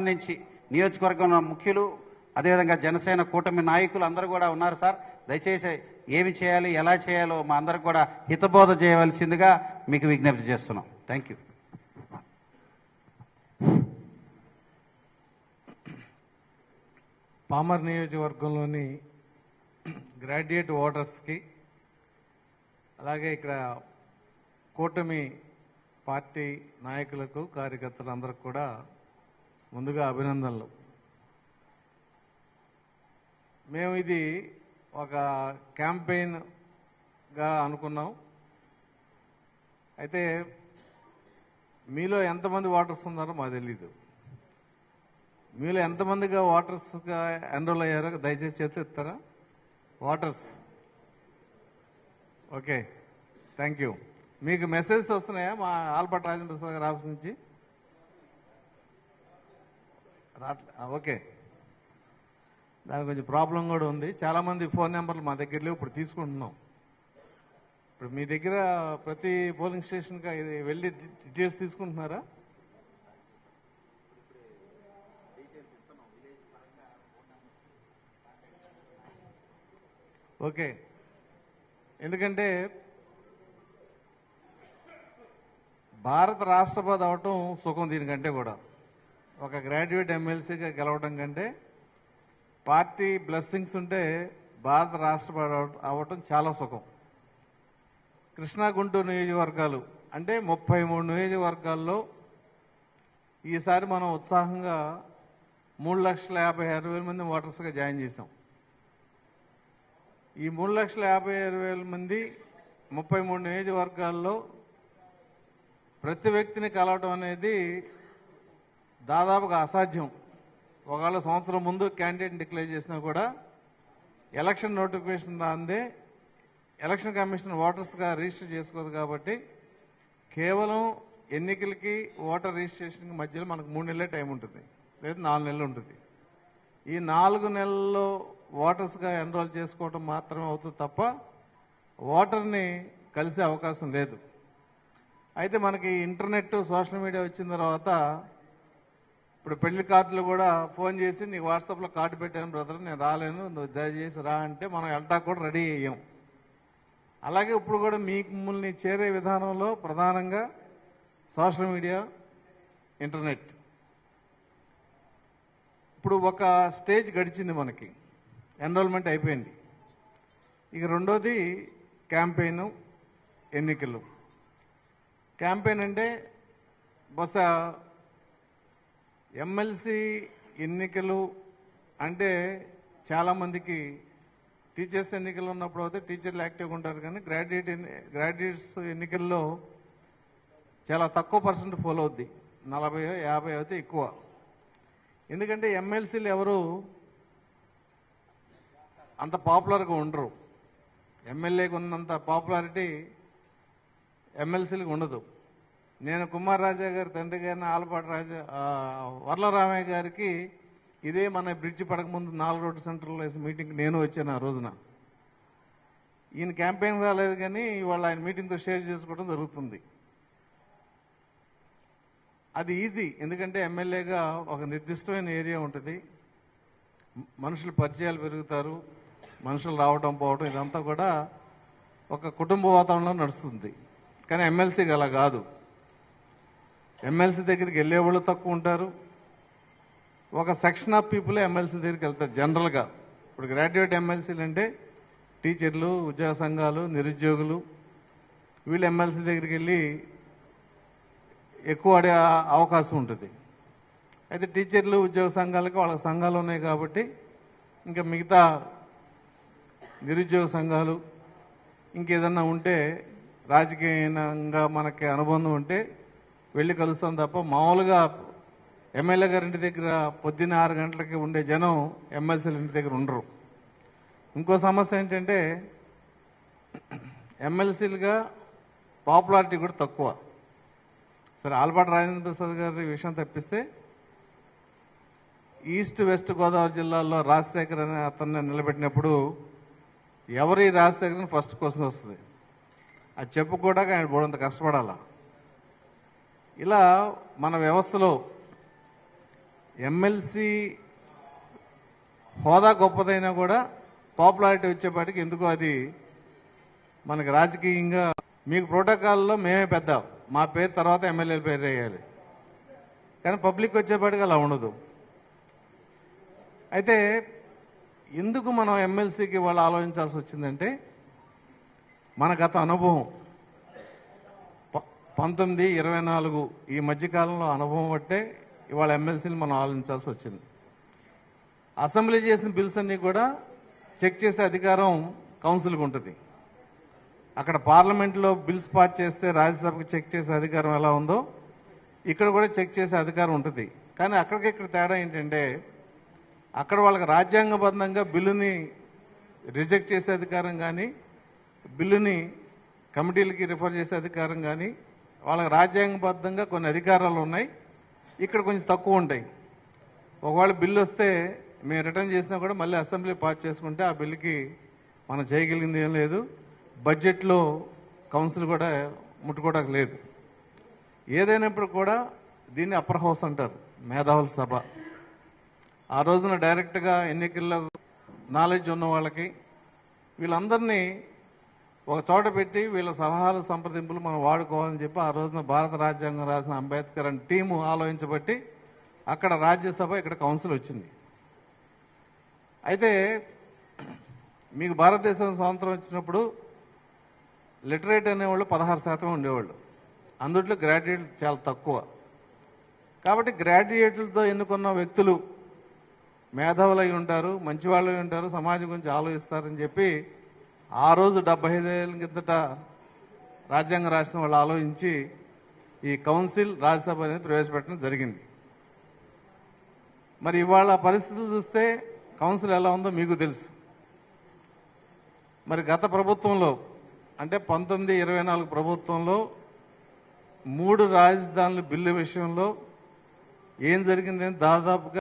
సంబంధించి నియోజకవర్గంలో ముఖ్యులు అదేవిధంగా జనసేన కూటమి నాయకులు అందరూ కూడా ఉన్నారు సార్. దయచేసి ఏమి చేయాలి ఎలా చేయాలో మా అందరికి కూడా హితబోధ చేయవలసిందిగా మీకు విజ్ఞప్తి చేస్తున్నాం. థ్యాంక్ యూ పామర్ నియోజకవర్గంలోని గ్రాడ్యుయేట్ ఓటర్స్కి అలాగే ఇక్కడ కూటమి పార్టీ నాయకులకు కార్యకర్తలందరికీ కూడా ముందుగా అభినందనలు. మేము ఇది ఒక క్యాంపెయిన్గా అనుకున్నాం. అయితే మీలో ఎంతమంది ఓటర్స్ ఉన్నారో మాకు తెలీదు. మీలో ఎంతమందిగా ఓటర్స్గా ఎన్రోల్ అయ్యారో దయచేసి చేతి ఇస్తారా ఓటర్స్ ఓకే. థ్యాంక్ యూ మీకు మెసేజెస్ వస్తున్నాయా? మా ఆల్బర్ట్ రాజేంద్ర ప్రసాద్ గారి ఆఫీస్ నుంచి? రాట్లే ఓకే. దానికి కొంచెం ప్రాబ్లం కూడా ఉంది. చాలామంది ఫోన్ నెంబర్లు మా దగ్గర లేవు. ఇప్పుడు తీసుకుంటున్నాం. ఇప్పుడు మీ దగ్గర ప్రతి పోలింగ్ స్టేషన్కి ఇది వెళ్ళి డీటెయిల్స్ తీసుకుంటున్నారా? ఓకే. ఎందుకంటే భారత రాష్ట్రపతి అవటం సుఖం దీనికంటే కూడా. ఒక గ్రాడ్యుయేట్ ఎమ్మెల్సీగా గెలవడం కంటే పార్టీ బ్లెస్సింగ్స్ ఉంటే భారత రాష్ట్రపతి అవ్వటం చాలా సుఖం. కృష్ణా గుంటూరు నియోజకవర్గాలు అంటే ముప్పై మూడు నియోజకవర్గాల్లో ఈసారి మనం ఉత్సాహంగా మూడు లక్షల యాభై ఆరు వేల మంది ఓటర్స్గా జాయిన్ చేసాం ఈ మూడు లక్షల యాభై ఆరు వేల మంది ముప్పై మూడు నియోజకవర్గాల్లో ప్రతి వ్యక్తిని కలవటం అనేది దాదాపుగా అసాధ్యం. ఒకవేళ సంవత్సరం ముందు క్యాండిడేట్ డిక్లేర్ చేసినా కూడా ఎలక్షన్ నోటిఫికేషన్ రాందే ఎలక్షన్ కమిషన్ ఓటర్స్గా రిజిస్టర్ చేసుకోదు కాబట్టి కేవలం ఎన్నికలకి ఓటర్ రిజిస్ట్రేషన్కి మధ్యలో మనకు మూడు నెలలే టైం ఉంటుంది. లేదా నాలుగు నెలలు ఉంటుంది. ఈ నాలుగు నెలల్లో ఓటర్స్గా ఎన్రోల్ చేసుకోవడం మాత్రమే అవుతుంది తప్ప ఓటర్ని కలిసే అవకాశం లేదు. అయితే మనకి ఇంటర్నెట్ సోషల్ మీడియా వచ్చిన తర్వాత ఇప్పుడు పెళ్ళి కార్డులు కూడా ఫోన్ చేసి నీకు వాట్సాప్లో కార్డు పెట్టాను బ్రదర్ నేను రాలేను నువ్వు దయచేసి రా అంటే మనం వెళ్తా కూడా రెడీ అయ్యాం. అలాగే ఇప్పుడు కూడా మిమ్మల్ని చేరే విధానంలో ప్రధానంగా సోషల్ మీడియా ఇంటర్నెట్. ఇప్పుడు ఒక స్టేజ్ గడిచింది మనకి. ఎన్రోల్మెంట్ అయిపోయింది. ఇక రెండోది క్యాంపెయిన్ ఎన్నికలు. క్యాంపెయిన్ అంటే బహుశా ఎమ్మెల్సీ ఎన్నికలు అంటే చాలామందికి టీచర్స్ ఎన్నికలు ఉన్నప్పుడు అయితే టీచర్లు యాక్టివ్గా ఉంటారు కానీ గ్రాడ్యుయేట్ ఎన్ని గ్రాడ్యుయేట్స్ ఎన్నికల్లో చాలా తక్కువ పర్సెంట్ ఫాలో అవుద్ది. నలభై యాభై అయితే ఎక్కువ. ఎందుకంటే ఎమ్మెల్సీలు ఎవరు అంత పాపులర్గా ఉండరు. ఎమ్మెల్యేకి ఉన్నంత పాపులారిటీ ఎమ్మెల్సీలకు ఉండదు. నేను కుమార్ రాజా గారి తండ్రి గారిని ఆలపాటి రాజా వరలరామయ్య వర్లరామయ్య గారికి ఇదే మన బ్రిడ్జ్ పడకముందు నాలుగు రోడ్డు సెంటర్లో వేసి మీటింగ్ నేను వచ్చాను ఆ రోజున. ఈయన క్యాంపెయిన్ రాలేదు కానీ ఇవాళ ఆయన మీటింగ్తో షేర్ చేసుకోవడం జరుగుతుంది. అది ఈజీ ఎందుకంటే ఎమ్మెల్యేగా ఒక నిర్దిష్టమైన ఏరియా ఉంటుంది. మనుషులు పరిచయాలు పెరుగుతారు మనుషులు రావడం పోవడం ఇదంతా కూడా ఒక కుటుంబ వాతావరణంలో నడుస్తుంది. కానీ ఎమ్మెల్సీకి అలా కాదు. ఎమ్మెల్సీ దగ్గరికి వెళ్ళేవాళ్ళు తక్కువ ఉంటారు. ఒక సెక్షన్ ఆఫ్ పీపుల్ ఎమ్మెల్సీ దగ్గరికి వెళ్తారు జనరల్గా. ఇప్పుడు గ్రాడ్యుయేట్ ఎమ్మెల్సీలు అంటే టీచర్లు ఉద్యోగ సంఘాలు నిరుద్యోగులు. వీళ్ళు ఎమ్మెల్సీ దగ్గరికి వెళ్ళి ఎక్కువ ఆడే అవకాశం ఉంటుంది. అయితే టీచర్లు ఉద్యోగ సంఘాలకి వాళ్ళ సంఘాలు ఉన్నాయి కాబట్టి ఇంకా మిగతా నిరుద్యోగ సంఘాలు ఇంకేదన్నా ఉంటే రాజకీయంగా మనకి అనుబంధం ఉంటే వెళ్ళి కలుస్తాం తప్ప మామూలుగా ఎమ్మెల్యే గారి ఇంటి దగ్గర పొద్దున్న ఆరు గంటలకి ఉండే జనం ఎమ్మెల్సీల ఇంటి దగ్గర ఉండరు. ఇంకో సమస్య ఏంటంటే ఎమ్మెల్సీలుగా పాపులారిటీ కూడా తక్కువ. సరే ఆల్పాటి రాజేంద్ర ప్రసాద్ గారి విషయం తప్పిస్తే ఈస్ట్ వెస్ట్ గోదావరి జిల్లాలో రాజశేఖర్ అనే అతన్ని నిలబెట్టినప్పుడు ఎవరి రాజశేఖర్ని రాజశేఖర్ ఫస్ట్ క్వశ్చన్ వస్తుంది. అది చెప్పుకోవడానికి ఆయన బోడంత కష్టపడాలా? ఇలా మన వ్యవస్థలో ఎమ్మెల్సీ హోదా గొప్పదైనా కూడా పాపులారిటీ వచ్చేపాటికి ఎందుకో అది మనకి రాజకీయంగా మీకు ప్రోటోకాల్లో మేమే పెద్ద. మా పేరు తర్వాత ఎమ్మెల్యేల పేరు వేయాలి. కానీ పబ్లిక్ వచ్చేపాటికి అలా ఉండదు. అయితే ఎందుకు మనం ఎమ్మెల్సీకి వాళ్ళు ఆలోచించాల్సి వచ్చిందంటే మన గత అనుభవం. పంతొమ్మిది ఇరవై నాలుగు ఈ మధ్యకాలంలో అనుభవం బట్టే ఇవాళ ఎమ్మెల్సీని మనం ఆలోచించాల్సి వచ్చింది. అసెంబ్లీ చేసిన బిల్స్ అన్నీ కూడా చెక్ చేసే అధికారం కౌన్సిల్కి ఉంటుంది. అక్కడ పార్లమెంట్లో బిల్స్ పాస్ చేస్తే రాజ్యసభకు చెక్ చేసే అధికారం ఎలా ఉందో ఇక్కడ కూడా చెక్ చేసే అధికారం ఉంటుంది. కానీ అక్కడికి ఇక్కడ తేడా ఏంటంటే అక్కడ వాళ్ళకి రాజ్యాంగబద్ధంగా బిల్లుని రిజెక్ట్ చేసే అధికారం కానీ బిల్లుని కమిటీలకి రిఫర్ చేసే అధికారం కానీ వాళ్ళకి రాజ్యాంగబద్ధంగా కొన్ని అధికారాలు ఉన్నాయి. ఇక్కడ కొంచెం తక్కువ ఉంటాయి. ఒకవేళ బిల్లు వస్తే మేము రిటర్న్ చేసినా కూడా మళ్ళీ అసెంబ్లీ పాస్ చేసుకుంటే ఆ బిల్లుకి మనం చేయగలిగింది ఏం లేదు. బడ్జెట్లో కౌన్సిల్ కూడా ముట్టుకోవడానికి లేదు. ఏదైనప్పుడు కూడా దీన్ని అప్పర్ హౌస్ అంటారు మేధావుల సభ. ఆ రోజున డైరెక్ట్గా ఎన్నికల్లో నాలెడ్జ్ ఉన్న వాళ్ళకి వీళ్ళందరినీ ఒక చోట పెట్టి వీళ్ళ సలహాలు సంప్రదింపులు మనం వాడుకోవాలని చెప్పి ఆ రోజున భారత రాజ్యాంగం రాసిన అంబేద్కర్ అని టీము ఆలోచించబట్టి అక్కడ రాజ్యసభ ఇక్కడ కౌన్సిల్ వచ్చింది. అయితే మీకు భారతదేశం స్వాతంత్రం వచ్చినప్పుడు లిటరేట్ అనేవాళ్ళు పదహారు శాతం ఉండేవాళ్ళు. అందుట్లో గ్రాడ్యుయేట్లు చాలా తక్కువ. కాబట్టి గ్రాడ్యుయేట్లతో ఎన్నుకున్న వ్యక్తులు మేధావులు అయి ఉంటారు మంచివాళ్ళు అయి ఉంటారు సమాజం గురించి ఆలోచిస్తారని చెప్పి ఆ రోజు డెబ్బై ఐదేళ్ళ కిందట రాజ్యాంగం రాసిన వాళ్ళు ఆలోచించి ఈ కౌన్సిల్ రాజ్యసభ అనేది ప్రవేశపెట్టడం జరిగింది. మరి ఇవాళ పరిస్థితులు చూస్తే కౌన్సిల్ ఎలా ఉందో మీకు తెలుసు. మరి గత ప్రభుత్వంలో అంటే పంతొమ్మిది ఇరవై నాలుగు ప్రభుత్వంలో మూడు రాజధానుల బిల్లు విషయంలో ఏం జరిగిందని దాదాపుగా